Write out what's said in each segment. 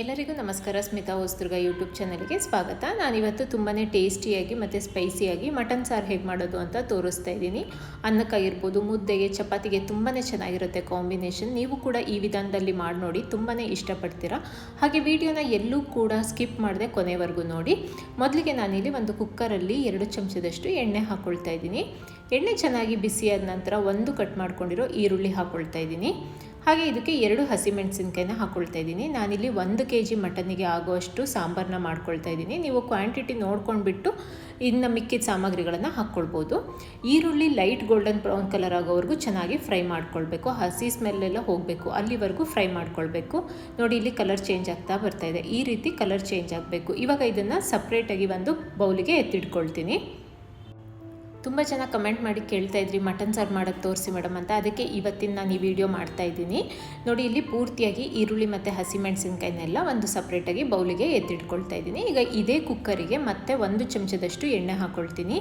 ಎಲ್ಲರಿಗೂ ನಮಸ್ಕಾರ. ಸ್ಮಿತಾ ಹೊಸ್ದುರ್ಗ ಯೂಟ್ಯೂಬ್ ಚಾನಲ್ಗೆ ಸ್ವಾಗತ. ನಾನಿವತ್ತು ತುಂಬಾ ಟೇಸ್ಟಿಯಾಗಿ ಮತ್ತು ಸ್ಪೈಸಿಯಾಗಿ ಮಟನ್ ಸಾರು ಹೇಗೆ ಮಾಡೋದು ಅಂತ ತೋರಿಸ್ತಾ ಇದ್ದೀನಿ. ಅನ್ನಕ್ಕಾಗಿರ್ಬೋದು ಮುದ್ದೆಗೆ, ಚಪಾತಿಗೆ ತುಂಬಾ ಚೆನ್ನಾಗಿರುತ್ತೆ ಕಾಂಬಿನೇಷನ್. ನೀವು ಕೂಡ ಈ ವಿಧಾನದಲ್ಲಿ ಮಾಡಿ ನೋಡಿ ತುಂಬಾ ಇಷ್ಟಪಡ್ತೀರಾ. ಹಾಗೆ ವಿಡಿಯೋನ ಎಲ್ಲೂ ಕೂಡ ಸ್ಕಿಪ್ ಮಾಡದೆ ಕೊನೆವರೆಗೂ ನೋಡಿ. ಮೊದಲಿಗೆ ನಾನಿಲ್ಲಿ ಒಂದು ಕುಕ್ಕರಲ್ಲಿ ಎರಡು ಚಮಚದಷ್ಟು ಎಣ್ಣೆ ಹಾಕ್ಕೊಳ್ತಾ ಇದ್ದೀನಿ. ಎಣ್ಣೆ ಚೆನ್ನಾಗಿ ಬಿಸಿಯಾದ ನಂತರ ಒಂದು ಕಟ್ ಮಾಡ್ಕೊಂಡಿರೋ ಈರುಳ್ಳಿ ಹಾಕ್ಕೊಳ್ತಾ ಇದ್ದೀನಿ. ಹಾಗೆ ಇದಕ್ಕೆ ಎರಡು ಹಸಿಮೆಣಸಿನ್ಕಾಯಿನ ಹಾಕ್ಕೊಳ್ತಾ ಇದ್ದೀನಿ. ನಾನಿಲ್ಲಿ ಒಂದು ಕೆ ಜಿ ಮಟನಿಗೆ ಆಗುವಷ್ಟು ಸಾಂಬಾರನ್ನ ಮಾಡ್ಕೊಳ್ತಾ ಇದ್ದೀನಿ. ನೀವು ಕ್ವಾಂಟಿಟಿ ನೋಡ್ಕೊಂಡ್ಬಿಟ್ಟು ಇನ್ನು ಮಿಕ್ಕಿದ ಸಾಮಗ್ರಿಗಳನ್ನು ಹಾಕ್ಕೊಳ್ಬೋದು. ಈರುಳ್ಳಿ ಲೈಟ್ ಗೋಲ್ಡನ್ ಬ್ರೌನ್ ಕಲರ್ ಆಗೋವರೆಗೂ ಚೆನ್ನಾಗಿ ಫ್ರೈ ಮಾಡ್ಕೊಳ್ಬೇಕು. ಹಸಿ ಸ್ಮೆಲ್ಲೆಲ್ಲ ಹೋಗಬೇಕು. ಅಲ್ಲಿವರೆಗೂ ಫ್ರೈ ಮಾಡ್ಕೊಳ್ಬೇಕು. ನೋಡಿ, ಇಲ್ಲಿ ಕಲರ್ ಚೇಂಜ್ ಆಗ್ತಾ ಬರ್ತಾ ಇದೆ. ಈ ರೀತಿ ಕಲರ್ ಚೇಂಜ್ ಆಗಬೇಕು. ಇವಾಗ ಇದನ್ನು ಸಪ್ರೇಟಾಗಿ ಒಂದು ಬೌಲಿಗೆ ಎತ್ತಿಟ್ಕೊಳ್ತೀನಿ. ತುಂಬ ಜನ ಕಮೆಂಟ್ ಮಾಡಿ ಕೇಳ್ತಾ ಇದ್ರಿ, ಮಟನ್ ಸಾರು ಮಾಡೋದು ತೋರಿಸಿ ಮೇಡಮ್ ಅಂತ. ಅದಕ್ಕೆ ಇವತ್ತಿನ ನಾನು ಈ ವಿಡಿಯೋ ಮಾಡ್ತಾ ಇದ್ದೀನಿ. ನೋಡಿ, ಇಲ್ಲಿ ಪೂರ್ತಿಯಾಗಿ ಈರುಳ್ಳಿ ಮತ್ತು ಹಸಿಮೆಣಸಿನ್ಕಾಯಿನೆಲ್ಲ ಒಂದು ಸಪ್ರೇಟಾಗಿ ಬೌಲಿಗೆ ಎತ್ತಿಟ್ಕೊಳ್ತಾ ಇದ್ದೀನಿ. ಈಗ ಇದೇ ಕುಕ್ಕರಿಗೆ ಮತ್ತೆ ಒಂದು ಚಮಚದಷ್ಟು ಎಣ್ಣೆ ಹಾಕ್ಕೊಳ್ತೀನಿ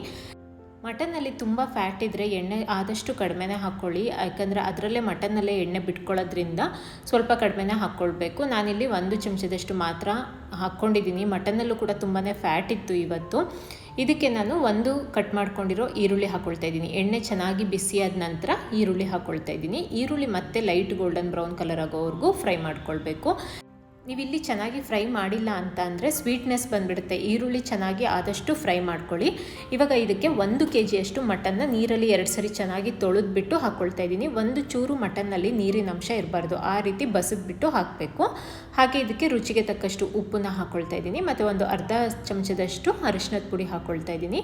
ಮಟನಲ್ಲಿ ತುಂಬ ಫ್ಯಾಟ್ ಇದ್ದರೆ ಎಣ್ಣೆ ಆದಷ್ಟು ಕಡಿಮೆನೇ ಹಾಕ್ಕೊಳ್ಳಿ ಯಾಕಂದರೆ ಅದರಲ್ಲೇ ಮಟನ್ನಲ್ಲೇ ಎಣ್ಣೆ ಬಿಟ್ಕೊಳ್ಳೋದ್ರಿಂದ ಸ್ವಲ್ಪ ಕಡಿಮೆನೇ ಹಾಕ್ಕೊಳ್ಬೇಕು ನಾನಿಲ್ಲಿ ಒಂದು ಚಮಚದಷ್ಟು ಮಾತ್ರ ಹಾಕ್ಕೊಂಡಿದ್ದೀನಿ. ಮಟನ್ನಲ್ಲೂ ಕೂಡ ತುಂಬಾ ಫ್ಯಾಟ್ ಇತ್ತು ಇವತ್ತು. ಇದಕ್ಕೆ ನಾನು ಒಂದು ಕಟ್ ಮಾಡ್ಕೊಂಡಿರೋ ಈರುಳ್ಳಿ ಹಾಕ್ಕೊಳ್ತಾ ಇದ್ದೀನಿ. ಎಣ್ಣೆ ಚೆನ್ನಾಗಿ ಬಿಸಿಯಾದ ನಂತರ ಈರುಳ್ಳಿ ಹಾಕ್ಕೊಳ್ತಾ ಇದ್ದೀನಿ. ಈರುಳ್ಳಿ ಮತ್ತೆ ಲೈಟ್ ಗೋಲ್ಡನ್ ಬ್ರೌನ್ ಕಲರ್ ಆಗೋವರೆಗೂ ಫ್ರೈ ಮಾಡ್ಕೊಳ್ಬೇಕು. ನೀವಿಲ್ಲಿ ಚೆನ್ನಾಗಿ ಫ್ರೈ ಮಾಡಿಲ್ಲ ಅಂತ ಅಂದರೆ ಸ್ವೀಟ್ನೆಸ್ ಬಂದುಬಿಡುತ್ತೆ. ಈರುಳ್ಳಿ ಚೆನ್ನಾಗಿ ಆದಷ್ಟು ಫ್ರೈ ಮಾಡ್ಕೊಳ್ಳಿ. ಇವಾಗ ಇದಕ್ಕೆ ಒಂದು ಕೆ ಜಿಯಷ್ಟು ಮಟನ್ನ ನೀರಲ್ಲಿ ಎರಡು ಸರಿ ಚೆನ್ನಾಗಿ ತೊಳೆದ್ಬಿಟ್ಟು ಹಾಕ್ಕೊಳ್ತಾ ಇದ್ದೀನಿ. ಒಂದು ಚೂರು ಮಟನ್ನಲ್ಲಿ ನೀರಿನ ಅಂಶ ಇರಬಾರ್ದು. ಆ ರೀತಿ ಬಸಿದ್ಬಿಟ್ಟು ಹಾಕಬೇಕು. ಹಾಗೆ ಇದಕ್ಕೆ ರುಚಿಗೆ ತಕ್ಕಷ್ಟು ಉಪ್ಪನ್ನ ಹಾಕ್ಕೊಳ್ತಾ ಇದ್ದೀನಿ. ಮತ್ತು ಒಂದು ಅರ್ಧ ಚಮಚದಷ್ಟು ಅರಿಶಿನದ ಪುಡಿ ಹಾಕ್ಕೊಳ್ತಾ ಇದ್ದೀನಿ.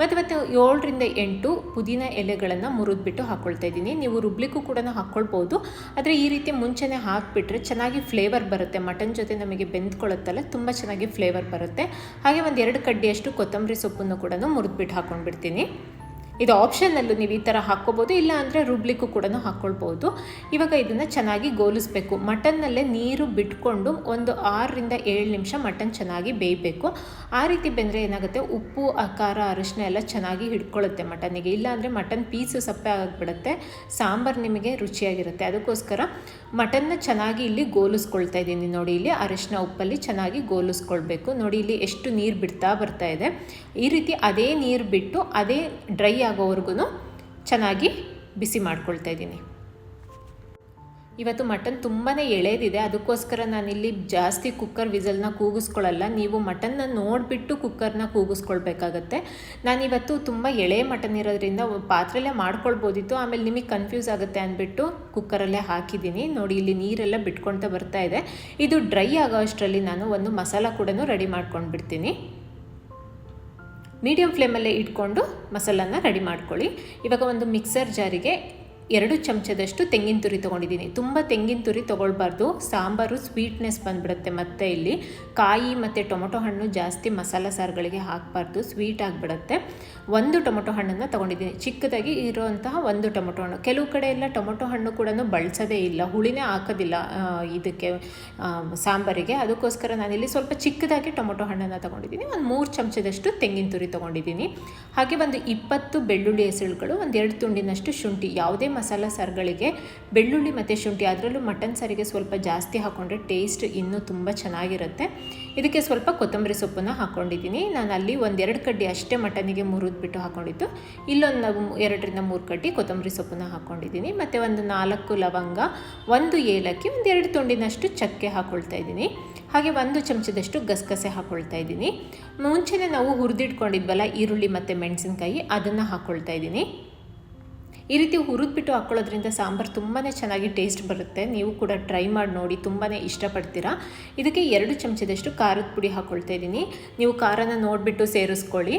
ಮತ್ತು ಮತ್ತು ಏಳರಿಂದ ಎಂಟು ಪುದೀನ ಎಲೆಗಳನ್ನು ಮುರಿದ್ಬಿಟ್ಟು ಹಾಕ್ಕೊಳ್ತಾ ಇದ್ದೀನಿ. ನೀವು ರುಬ್ಲಿಕ್ಕೂ ಕೂಡ ಹಾಕ್ಕೊಳ್ಬೋದು ಆದರೆ ಈ ರೀತಿ ಮುಂಚೆನೇ ಹಾಕಿಬಿಟ್ರೆ ಚೆನ್ನಾಗಿ ಫ್ಲೇವರ್ ಬರುತ್ತೆ ಮಟನ್ ಜೊತೆ ನಮಗೆ ಬೆಂದ್ಕೊಳ್ಳುತ್ತಲ್ಲ, ತುಂಬ ಚೆನ್ನಾಗಿ ಫ್ಲೇವರ್ ಬರುತ್ತೆ. ಹಾಗೆ ಒಂದು ಎರಡು ಕಡ್ಡಿಯಷ್ಟು ಕೊತ್ತಂಬರಿ ಸೊಪ್ಪನ್ನು ಕೂಡ ಮುರಿದ್ಬಿಟ್ಟು ಹಾಕ್ಕೊಂಡ್ಬಿಡ್ತೀನಿ ಇದು ಆಪ್ಷನ್ನಲ್ಲೂ ನೀವು ಈ ಥರ ಹಾಕ್ಕೋಬೋದು, ಇಲ್ಲ ಅಂದರೆ ರುಬ್ಲಿಕ್ಕೂ ಕೂಡ ಹಾಕ್ಕೊಳ್ಬೋದು. ಇವಾಗ ಇದನ್ನು ಚೆನ್ನಾಗಿ ಗೋಲಿಸ್ಬೇಕು. ಮಟನ್ನಲ್ಲೇ ನೀರು ಬಿಟ್ಕೊಂಡು ಒಂದು ಆರರಿಂದ ಏಳು ನಿಮಿಷ ಮಟನ್ ಚೆನ್ನಾಗಿ ಬೇಯಬೇಕು. ಆ ರೀತಿ ಬೆಂದರೆ ಏನಾಗುತ್ತೆ? ಉಪ್ಪು ಖಾರ ಅರಿಶಿನ ಎಲ್ಲ ಚೆನ್ನಾಗಿ ಹಿಡ್ಕೊಳ್ಳುತ್ತೆ ಮಟನ್ನಿಗೆ. ಇಲ್ಲ ಅಂದರೆ ಮಟನ್ ಪೀಸು ಸಪ್ಪೆ ಆಗಿಬಿಡುತ್ತೆ, ಸಾಂಬಾರು ನಿಮಗೆ ರುಚಿಯಾಗಿರುತ್ತೆ. ಅದಕ್ಕೋಸ್ಕರ ಮಟನ್ನ ಚೆನ್ನಾಗಿ ಇಲ್ಲಿ ಗೋಲಿಸ್ಕೊಳ್ತಾ ಇದ್ದೀನಿ ನೋಡಿ. ಇಲ್ಲಿ ಅರಿಶಿನ ಉಪ್ಪಲ್ಲಿ ಚೆನ್ನಾಗಿ ಗೋಲಿಸ್ಕೊಳ್ಬೇಕು. ನೋಡಿ, ಇಲ್ಲಿ ಎಷ್ಟು ನೀರು ಬಿಡ್ತಾ ಬರ್ತಾ ಇದೆ. ಈ ರೀತಿ ಅದೇ ನೀರು ಬಿಟ್ಟು ಅದೇ ಡ್ರೈ ಆಗೋವರೆಗೂ ಚೆನ್ನಾಗಿ ಬಿಸಿ ಮಾಡ್ಕೊಳ್ತಾ ಇದ್ದೀನಿ. ಇವತ್ತು ಮಟನ್ ತುಂಬಾ ಎಳೆದಿದೆ. ಅದಕ್ಕೋಸ್ಕರ ನಾನಿಲ್ಲಿ ಜಾಸ್ತಿ ಕುಕ್ಕರ್ ವಿಸಲ್ನ ಕೂಗಿಸ್ಕೊಳ್ಳಲ್ಲ. ನೀವು ಮಟನ್ನ ನೋಡಿಬಿಟ್ಟು ಕುಕ್ಕರ್ನ ಕೂಗಿಸ್ಕೊಳ್ಬೇಕಾಗತ್ತೆ. ನಾನಿವತ್ತು ತುಂಬ ಎಳೆ ಮಟನ್ ಇರೋದ್ರಿಂದ ಪಾತ್ರೆಲ್ಲೇ ಮಾಡ್ಕೊಳ್ಬೋದಿತ್ತು. ಆಮೇಲೆ ನಿಮಗೆ ಕನ್ಫ್ಯೂಸ್ ಆಗುತ್ತೆ ಅಂದ್ಬಿಟ್ಟು ಕುಕ್ಕರಲ್ಲೇ ಹಾಕಿದ್ದೀನಿ. ನೋಡಿ, ಇಲ್ಲಿ ನೀರೆಲ್ಲ ಬಿಟ್ಕೊಳ್ತಾ ಬರ್ತಾ ಇದೆ. ಇದು ಡ್ರೈ ಆಗೋ ಅಷ್ಟರಲ್ಲಿ ನಾನು ಒಂದು ಮಸಾಲ ಕೂಡ ರೆಡಿ ಮಾಡ್ಕೊಂಡು ಬಿಡ್ತೀನಿ ಮೀಡಿಯಮ್ ಫ್ಲೇಮಲ್ಲೇ ಇಟ್ಕೊಂಡು ಮಸಾಲನ ರೆಡಿ ಮಾಡ್ಕೊಳ್ಳಿ. ಇವಾಗ ಒಂದು ಮಿಕ್ಸರ್ ಜಾರಿಗೆ ಎರಡು ಚಮಚದಷ್ಟು ತೆಂಗಿನ ತುರಿ ತೊಗೊಂಡಿದ್ದೀನಿ. ತುಂಬ ತೆಂಗಿನ ತುರಿ ತೊಗೊಳ್ಬಾರ್ದು. ಸಾಂಬಾರು ಸ್ವೀಟ್ನೆಸ್ ಬಂದ್ಬಿಡುತ್ತೆ ಮತ್ತೆ ಇಲ್ಲಿ. ಕಾಯಿ ಮತ್ತು ಟೊಮೊಟೊ ಹಣ್ಣು ಜಾಸ್ತಿ ಮಸಾಲ ಸಾರುಗಳಿಗೆ ಹಾಕಬಾರ್ದು. ಸ್ವೀಟ್ ಆಗಿಬಿಡುತ್ತೆ. ಒಂದು ಟೊಮೊಟೊ ಹಣ್ಣನ್ನು ತೊಗೊಂಡಿದ್ದೀನಿ. ಚಿಕ್ಕದಾಗಿ ಇರುವಂತಹ ಒಂದು ಟೊಮೊಟೊ ಹಣ್ಣು. ಕೆಲವು ಕಡೆ ಎಲ್ಲ ಟೊಮೊಟೊ ಹಣ್ಣು ಕೂಡ ಬಳಸೋದೇ ಇಲ್ಲ. ಹುಳಿನೇ ಹಾಕೋದಿಲ್ಲ ಇದಕ್ಕೆ ಸಾಂಬಾರಿಗೆ. ಅದಕ್ಕೋಸ್ಕರ ನಾನಿಲ್ಲಿ ಸ್ವಲ್ಪ ಚಿಕ್ಕದಾಗಿ ಟೊಮೊಟೊ ಹಣ್ಣನ್ನು ತೊಗೊಂಡಿದ್ದೀನಿ. ಒಂದು ಮೂರು ಚಮಚದಷ್ಟು ತೆಂಗಿನ ತುರಿ ತೊಗೊಂಡಿದ್ದೀನಿ. ಹಾಗೆ ಒಂದು ಇಪ್ಪತ್ತು ಬೆಳ್ಳುಳ್ಳಿ ಹೆಸರುಗಳು, ಒಂದು ಎರಡು ತುಂಡಿನಷ್ಟು ಶುಂಠಿ, ಯಾವುದೇ ಮಸಾಲ ಸಾರುಗಳಿಗೆ ಬೆಳ್ಳುಳ್ಳಿ ಮತ್ತು ಶುಂಠಿ, ಅದರಲ್ಲೂ ಮಟನ್ ಸಾರಿಗೆ ಸ್ವಲ್ಪ ಜಾಸ್ತಿ ಹಾಕ್ಕೊಂಡ್ರೆ ಟೇಸ್ಟ್ ಇನ್ನೂ ತುಂಬ ಚೆನ್ನಾಗಿರುತ್ತೆ. ಇದಕ್ಕೆ ಸ್ವಲ್ಪ ಕೊತ್ತಂಬರಿ ಸೊಪ್ಪನ್ನು ಹಾಕ್ಕೊಂಡಿದ್ದೀನಿ ನಾನು ಅಲ್ಲಿ ಒಂದೆರಡು ಕಡ್ಡಿ ಅಷ್ಟೇ ಮಟನಿಗೆ ಮುರಿದ್ಬಿಟ್ಟು ಹಾಕ್ಕೊಂಡಿದ್ದು ಇಲ್ಲೊಂದು ಎರಡರಿಂದ ಮೂರು ಕಡ್ಡಿ ಕೊತ್ತಂಬರಿ ಸೊಪ್ಪನ್ನು ಹಾಕ್ಕೊಂಡಿದ್ದೀನಿ ಮತ್ತು ಒಂದು ನಾಲ್ಕು ಲವಂಗ, ಒಂದು ಏಲಕ್ಕಿ, ಒಂದು ಎರಡು ತುಂಡಿನಷ್ಟು ಚಕ್ಕೆ ಹಾಕ್ಕೊಳ್ತಾ ಇದ್ದೀನಿ. ಹಾಗೆ ಒಂದು ಚಮಚದಷ್ಟು ಗಸಗಸೆ ಹಾಕ್ಕೊಳ್ತಾ ಇದ್ದೀನಿ. ಮುಂಚೆನೇ ನಾವು ಹುರಿದಿಟ್ಕೊಂಡಿದ್ವಲ್ಲ ಈರುಳ್ಳಿ ಮತ್ತು ಮೆಣಸಿನ್ಕಾಯಿ, ಅದನ್ನು ಹಾಕ್ಕೊಳ್ತಾ ಇದ್ದೀನಿ. ಈ ರೀತಿ ಹುರಿದ್ಬಿಟ್ಟು ಹಾಕ್ಕೊಳ್ಳೋದ್ರಿಂದ ಸಾಂಬಾರು ತುಂಬಾ ಚೆನ್ನಾಗಿ ಟೇಸ್ಟ್ ಬರುತ್ತೆ. ನೀವು ಕೂಡ ಟ್ರೈ ಮಾಡಿ ನೋಡಿ ತುಂಬಾ ಇಷ್ಟಪಡ್ತೀರಾ. ಇದಕ್ಕೆ ಎರಡು ಚಮಚದಷ್ಟು ಖಾರದ ಪುಡಿ ಹಾಕ್ಕೊಳ್ತಾ ಇದ್ದೀನಿ. ನೀವು ಖಾರನ ನೋಡಿಬಿಟ್ಟು ಸೇರಿಸ್ಕೊಳ್ಳಿ.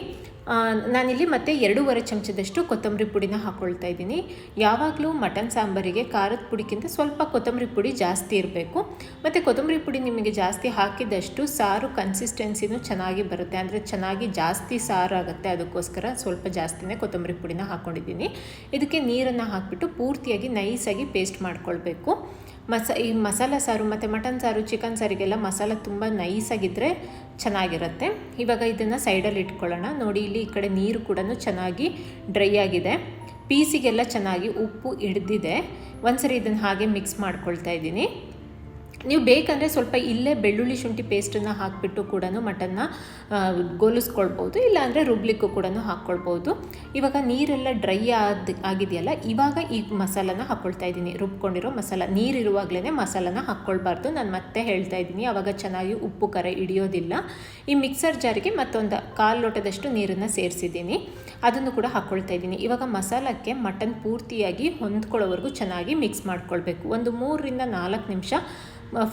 ನಾನಿಲ್ಲಿ ಮತ್ತೆ ಎರಡೂವರೆ ಚಮಚದಷ್ಟು ಕೊತ್ತಂಬರಿ ಪುಡಿನ ಹಾಕ್ಕೊಳ್ತಾ ಇದ್ದೀನಿ. ಯಾವಾಗಲೂ ಮಟನ್ ಸಾಂಬಾರಿಗೆ ಖಾರದ ಪುಡಿಗಿಂತ ಸ್ವಲ್ಪ ಕೊತ್ತಂಬರಿ ಪುಡಿ ಜಾಸ್ತಿ ಇರಬೇಕು. ಮತ್ತು ಕೊತ್ತಂಬರಿ ಪುಡಿ ನಿಮಗೆ ಜಾಸ್ತಿ ಹಾಕಿದಷ್ಟು ಸಾರು ಕನ್ಸಿಸ್ಟೆನ್ಸಿನೂ ಚೆನ್ನಾಗಿ ಬರುತ್ತೆ. ಅಂದರೆ ಚೆನ್ನಾಗಿ ಜಾಸ್ತಿ ಸಾರು ಆಗುತ್ತೆ ಅದಕ್ಕೋಸ್ಕರ ಸ್ವಲ್ಪ ಜಾಸ್ತಿನೇ ಕೊತ್ತಂಬರಿ ಪುಡಿನ ಹಾಕ್ಕೊಂಡಿದ್ದೀನಿ ಇದಕ್ಕೆ ನೀರನ್ನು ಹಾಕಿಬಿಟ್ಟು ಪೂರ್ತಿಯಾಗಿ ನೈಸಾಗಿ ಪೇಸ್ಟ್ ಮಾಡ್ಕೊಳ್ಬೇಕು. ಮಸ, ಈ ಮಸಾಲ ಸಾರು ಮತ್ತು ಮಟನ್ ಸಾರು, ಚಿಕನ್ ಸಾರಿಗೆಲ್ಲ ಮಸಾಲ ತುಂಬ ನೈಸಾಗಿದ್ದರೆ ಚೆನ್ನಾಗಿರುತ್ತೆ. ಇವಾಗ ಇದನ್ನು ಸೈಡಲ್ಲಿ ಇಟ್ಕೊಳ್ಳೋಣ. ನೋಡಿ, ಇಲ್ಲಿ ಈ ಕಡೆ ನೀರು ಕೂಡ ಚೆನ್ನಾಗಿ ಡ್ರೈ ಆಗಿದೆ. ಪೀಸಿಗೆಲ್ಲ ಚೆನ್ನಾಗಿ ಉಪ್ಪು ಹಿಡ್ದಿದೆ. ಒಂದ್ಸರಿ ಇದನ್ನು ಹಾಗೆ ಮಿಕ್ಸ್ ಮಾಡ್ಕೊಳ್ತಾ ಇದ್ದೀನಿ. ನೀವು ಬೇಕಂದರೆ ಸ್ವಲ್ಪ ಇಲ್ಲೇ ಬೆಳ್ಳುಳ್ಳಿ ಶುಂಠಿ ಪೇಸ್ಟನ್ನು ಹಾಕಿಬಿಟ್ಟು ಕೂಡ ಮಟನ್ನ ಗೋಲಿಸ್ಕೊಳ್ಬೋದು, ಇಲ್ಲಾಂದರೆ ರುಬ್ಲಿಕ್ಕೂ ಕೂಡ ಹಾಕ್ಕೊಳ್ಬೋದು. ಇವಾಗ ನೀರೆಲ್ಲ ಡ್ರೈ ಆದ, ಆಗಿದೆಯಲ್ಲ, ಇವಾಗ ಈ ಮಸಾಲನ ಹಾಕ್ಕೊಳ್ತಾ ಇದ್ದೀನಿ. ರುಬ್ಕೊಂಡಿರೋ ಮಸಾಲ ನೀರಿರುವಾಗಲೇ ಮಸಾಲನ ಹಾಕ್ಕೊಳ್ಬಾರ್ದು. ನಾನು ಮತ್ತೆ ಹೇಳ್ತಾ ಇದ್ದೀನಿ ಆವಾಗ ಚೆನ್ನಾಗಿ ಉಪ್ಪು ಕರೆ ಹಿಡಿಯೋದಿಲ್ಲ. ಈ ಮಿಕ್ಸರ್ ಜಾರಿಗೆ ಮತ್ತೊಂದು ಕಾಲು ಲೋಟದಷ್ಟು ನೀರನ್ನು ಸೇರಿಸಿದ್ದೀನಿ. ಅದನ್ನು ಕೂಡ ಹಾಕ್ಕೊಳ್ತಾ ಇದ್ದೀನಿ. ಇವಾಗ ಮಸಾಲಕ್ಕೆ ಮಟನ್ ಪೂರ್ತಿಯಾಗಿ ಹೊಂದ್ಕೊಳ್ಳೋವರೆಗೂ ಚೆನ್ನಾಗಿ ಮಿಕ್ಸ್ ಮಾಡ್ಕೊಳ್ಬೇಕು. ಒಂದು ಮೂರರಿಂದ ನಾಲ್ಕು ನಿಮಿಷ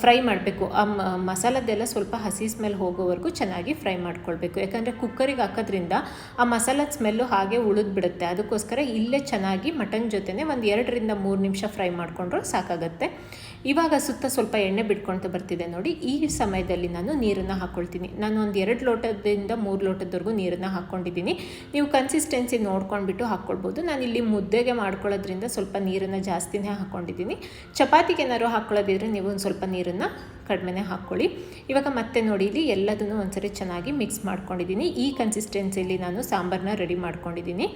ಫ್ರೈ ಮಾಡಬೇಕು. ಆ ಮಸಾಲದ್ದೆಲ್ಲ ಸ್ವಲ್ಪ ಹಸಿ ಸ್ಮೆಲ್ ಹೋಗೋವರೆಗೂ ಚೆನ್ನಾಗಿ ಫ್ರೈ ಮಾಡ್ಕೊಳ್ಬೇಕು. ಯಾಕಂದರೆ ಕುಕ್ಕರಿಗೆ ಹಾಕೋದ್ರಿಂದ ಆ ಮಸಾಲದ ಸ್ಮೆಲ್ಲು ಹಾಗೆ ಬಿಡುತ್ತೆ. ಅದಕ್ಕೋಸ್ಕರ ಇಲ್ಲೇ ಚೆನ್ನಾಗಿ ಮಟನ್ ಜೊತೆನೇ ಒಂದು ಎರಡರಿಂದ ಮೂರು ನಿಮಿಷ ಫ್ರೈ ಮಾಡಿಕೊಂಡ್ರೂ ಸಾಕಾಗತ್ತೆ. ಇವಾಗ ಸುತ್ತ ಸ್ವಲ್ಪ ಎಣ್ಣೆ ಬಿಟ್ಕೊಳ್ತಾ ಬರ್ತಿದೆ ನೋಡಿ. ಈ ಸಮಯದಲ್ಲಿ ನಾನು ನೀರನ್ನು ಹಾಕ್ಕೊಳ್ತೀನಿ ನಾನು ಒಂದು ಎರಡು ಲೋಟದಿಂದ ಮೂರು ಲೋಟದವರೆಗೂ ನೀರನ್ನು ಹಾಕ್ಕೊಂಡಿದ್ದೀನಿ ನೀವು ಕನ್ಸಿಸ್ಟೆನ್ಸಿ ನೋಡ್ಕೊಂಡ್ಬಿಟ್ಟು ಹಾಕ್ಕೊಳ್ಬೋದು ನಾನು ಇಲ್ಲಿ ಮುದ್ದೆಗೆ ಮಾಡ್ಕೊಳ್ಳೋದ್ರಿಂದ ಸ್ವಲ್ಪ ನೀರನ್ನು ಜಾಸ್ತಿನೇ ಹಾಕ್ಕೊಂಡಿದ್ದೀನಿ ಚಪಾತಿಗೆ ಏನಾದ್ರು ಹಾಕ್ಕೊಳ್ಳೋದಿದ್ರೆ ನೀವು ಒಂದು ಸ್ವಲ್ಪ ನೀರನ್ನು ಕಡಿಮೆನೇ ಹಾಕ್ಕೊಳ್ಳಿ ಇವಾಗ ಮತ್ತೆ ನೋಡಿ, ಇಲ್ಲಿ ಎಲ್ಲದನ್ನು ಒಂದ್ಸರಿ ಚೆನ್ನಾಗಿ ಮಿಕ್ಸ್ ಮಾಡ್ಕೊಂಡಿದ್ದೀನಿ. ಈ ಕನ್ಸಿಸ್ಟೆನ್ಸಿಲಿ ನಾನು ಸಾಂಬಾರನ್ನ ರೆಡಿ ಮಾಡ್ಕೊಂಡಿದ್ದೀನಿ.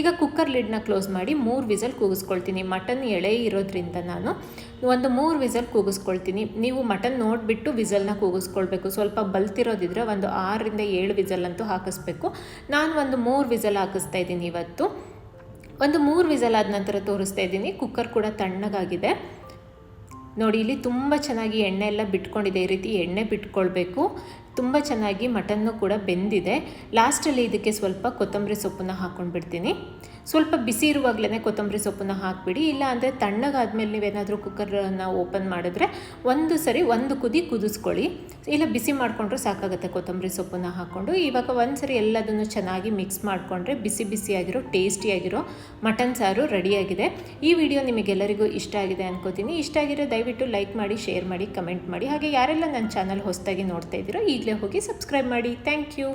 ಈಗ ಕುಕ್ಕರ್ ಲಿಡ್ನ ಕ್ಲೋಸ್ ಮಾಡಿ ಮೂರು ವಿಸಲ್ ಕೂಗಿಸ್ಕೊಳ್ತೀನಿ. ಮಟನ್ ಎಳೆ ಇರೋದ್ರಿಂದ ನಾನು ಒಂದು ಮೂರು ವಿಸಲ್ ಕೂಗಿಸ್ಕೊಳ್ತೀನಿ. ನೀವು ಮಟನ್ ನೋಡಿಬಿಟ್ಟು ವಿಸಲ್ನ ಕೂಗಿಸ್ಕೊಳ್ಬೇಕು. ಸ್ವಲ್ಪ ಬಲ್ತಿರೋದಿದ್ರೆ ಒಂದು ಆರರಿಂದ ಏಳು ವಿಸಲ್ ಅಂತೂ ಹಾಕಿಸ್ಬೇಕು. ನಾನು ಒಂದು ಮೂರು ವಿಸಲ್ ಹಾಕಿಸ್ತಾ ಇದ್ದೀನಿ ಇವತ್ತು. ಒಂದು ಮೂರು ವಿಸಲ್ ಆದ ನಂತರ ತೋರಿಸ್ತಾ ಇದ್ದೀನಿ. ಕುಕ್ಕರ್ ಕೂಡ ತಣ್ಣಗಾಗಿದೆ. ನೋಡಿ, ಇಲ್ಲಿ ತುಂಬ ಚೆನ್ನಾಗಿ ಎಣ್ಣೆ ಎಲ್ಲ ಬಿಟ್ಕೊಂಡಿದೆ. ಈ ರೀತಿ ಎಣ್ಣೆ ಬಿಟ್ಕೊಳ್ಬೇಕು. ತುಂಬ ಚೆನ್ನಾಗಿ ಮಟನ್ನು ಕೂಡ ಬೆಂದಿದೆ. ಲಾಸ್ಟಲ್ಲಿ ಇದಕ್ಕೆ ಸ್ವಲ್ಪ ಕೊತ್ತಂಬರಿ ಸೊಪ್ಪನ್ನು ಹಾಕ್ಕೊಂಡು ಬಿಡ್ತೀನಿ. ಸ್ವಲ್ಪ ಬಿಸಿ ಇರುವಾಗಲೇ ಕೊತ್ತಂಬರಿ ಸೊಪ್ಪನ್ನು ಹಾಕಿಬಿಡಿ. ಇಲ್ಲ ಅಂದರೆ ತಣ್ಣಗಾದ್ಮೇಲೆ ನೀವೇನಾದರೂ ಕುಕ್ಕರನ್ನು ಓಪನ್ ಮಾಡಿದ್ರೆ ಒಂದು ಸರಿ ಒಂದು ಕುದಿ ಕುದಿಸ್ಕೊಳ್ಳಿ. ಇಲ್ಲ ಬಿಸಿ ಮಾಡಿಕೊಂಡ್ರೆ ಸಾಕಾಗುತ್ತೆ ಕೊತ್ತಂಬರಿ ಸೊಪ್ಪನ್ನು ಹಾಕ್ಕೊಂಡು ಇವಾಗ ಒಂದು ಸರಿ ಎಲ್ಲದನ್ನು ಚೆನ್ನಾಗಿ ಮಿಕ್ಸ್ ಮಾಡಿಕೊಂಡ್ರೆ ಬಿಸಿ ಬಿಸಿಯಾಗಿರೋ, ಟೇಸ್ಟಿಯಾಗಿರೋ ಮಟನ್ ಸಾರು ರೆಡಿಯಾಗಿದೆ. ಈ ವಿಡಿಯೋ ನಿಮಗೆಲ್ಲರಿಗೂ ಇಷ್ಟ ಆಗಿದೆ ಅನ್ಕೋತೀನಿ. ಇಷ್ಟ ಆಗಿರೋ ದಯವಿಟ್ಟು ಲೈಕ್ ಮಾಡಿ, ಶೇರ್ ಮಾಡಿ, ಕಮೆಂಟ್ ಮಾಡಿ. ಹಾಗೆ ಯಾರೆಲ್ಲ ನನ್ನ ಚಾನಲ್ ಹೊಸದಾಗಿ ನೋಡ್ತಾ ಇದ್ದೀರೋ ಈಗಲೇ ಹೋಗಿ ಸಬ್ಸ್ಕ್ರೈಬ್ ಮಾಡಿ. Thank you